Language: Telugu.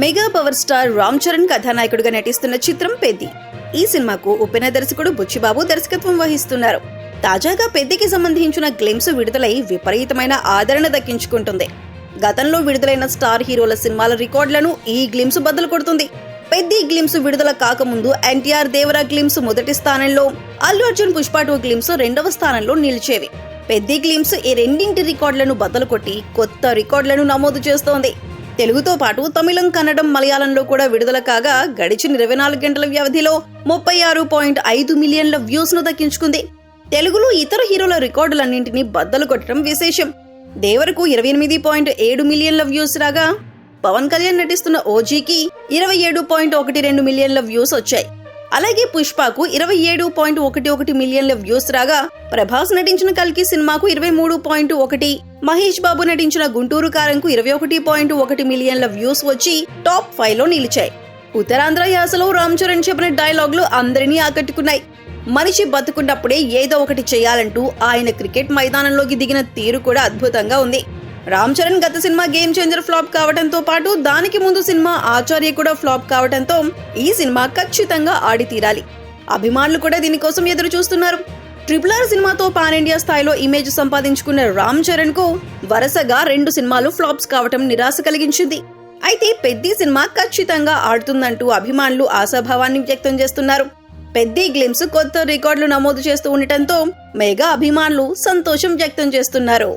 Mega power star Ram Charan కథానాయకుడిగా నటిస్తున్న చిత్రం పెద్ది. ఈ సినిమాకు ఉప్పెన దర్శకుడు బుచ్చిబాబు దర్శకత్వం వహిస్తున్నారు. తాజాగా పెద్దికి సంబంధించిన గ్లిమ్స్ విడుదలై విపరీతమైన ఆదరణ దక్కించుకుంటుంది. గతంలో విడుదలైన స్టార్ హీరోల సినిమాల రికార్డులను ఈ గ్లిమ్స్ బద్దలు కొడుతుంది. పెద్ది గ్లిమ్స్ విడుదల కాకముందు ఎన్టీఆర్ దేవరా గ్లిమ్స్ మొదటి స్థానంలో అల్లు అర్జున్ పుష్ప టూ గ్లిమ్స్ రెండవ స్థానంలో నిలిచేవి. పెద్ది గ్లిమ్స్ ఈ రెండింటి రికార్డులను బద్దలు కొట్టి కొత్త రికార్డులను నమోదు చేస్తోంది. తెలుగుతో పాటు తమిళం కన్నడం మలయాళంలో కూడా విడుదల కాగా గడిచిన ఇరవై నాలుగు గంటల వ్యవధిలో ముప్పై ఆరు పాయింట్ ఐదు మిలియన్ల వ్యూస్ను దక్కించుకుంది. తెలుగులో ఇతర హీరోల రికార్డులన్నింటినీ బద్దలు కొట్టడం విశేషం. దేవరకు ఇరవై ఎనిమిది పాయింట్ ఏడు మిలియన్ల వ్యూస్ రాగా పవన్ కళ్యాణ్ నటిస్తున్న ఓజీకి ఇరవై ఏడు పాయింట్ ఒకటి రెండు మిలియన్ల వ్యూస్ వచ్చాయి. అలాగే పుష్పకు ఇరవై ఏడు పాయింట్ ఒకటి ఒకటి మిలియన్ల వ్యూస్ రాగా ప్రభాస్ నటించిన కల్కి సినిమాకు ఇరవై మూడు పాయింట్ ఒకటి మహేష్ బాబు నటించిన గుంటూరు కారంకు ఇరవై ఒకటి పాయింట్ ఒకటి మిలియన్ల వ్యూస్ వచ్చి టాప్ ఫైవ్లో నిలిచాయి. ఉత్తరాంధ్ర యాసలో రామ్ చరణ్ చెప్పిన డైలాగులు అందరినీ ఆకట్టుకున్నాయి. మనిషి బతుకున్నప్పుడే ఏదో ఒకటి చేయాలంటూ ఆయన క్రికెట్ మైదానంలోకి దిగిన తీరు కూడా అద్భుతంగా ఉంది. రామ్ చరణ్ గత సినిమా గేమ్ చేంజర్ ఫ్లాప్ కావడంతో పాటు దానికి ముందు సినిమా ఆచార్య కూడా ఫ్లాప్ కావడంతో ఈ సినిమా ఖచ్చితంగా ఆడి తీరాలి అభిమానులు కూడా దీనికోసం ఎదురు చూస్తున్నారు ట్రిపుల్ ఆర్ సినిమాతో పాన్ ఇండియా స్థాయిలో ఇమేజ్ సంపాదించుకున్న రామ్ చరణ్కు వరుసగా రెండు సినిమాలు ఫ్లాప్స్ కావటం నిరాశ కలిగించింది. అయితే పెద్ది సినిమా ఖచ్చితంగా ఆడుతుందంటూ అభిమానులు ఆశాభావాన్ని వ్యక్తం చేస్తున్నారు. పెద్ది గ్లిమ్స్ కొత్త రికార్డులు నమోదు చేస్తూ ఉండటంతో మెగా అభిమానులు సంతోషం వ్యక్తం చేస్తున్నారు.